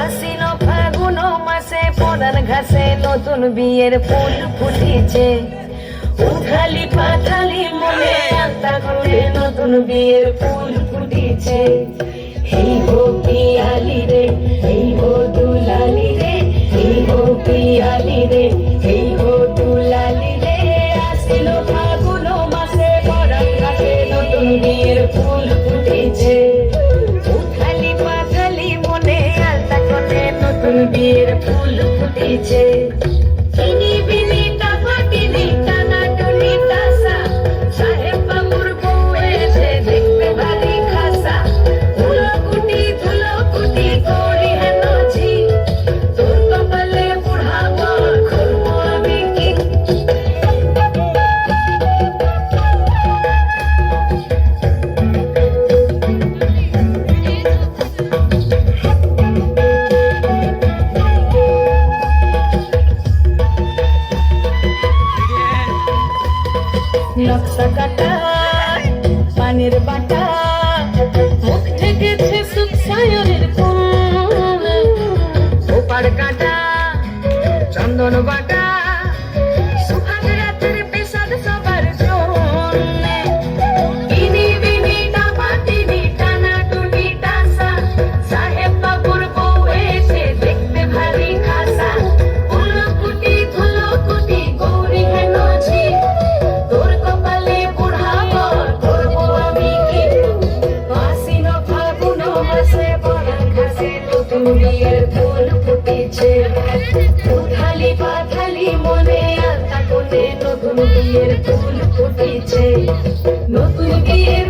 আশ্বিন ফাগুন মাসে পরান ঘাসে নতুন বিয়ের ফুল ফুটেছে। উঠালি পাঠালি মনে আত্মা করে নতুন বিয়ের ফুল ফুটেছে। এই গো পিয়ালি রে, এই গো দুলালি রে, এই গো পিয়ালি রে, এই ফুল ফুটেছে। নকশা কাটা পানির বাটা মুখ ঢেকেছে সুখ সায়নের ওপার কাটা চন্দন বাটা ফুটেছে উঠালি মনে কোণে নতুন বিয়ের ফুল ফুটেছে। নতুন বিয়ের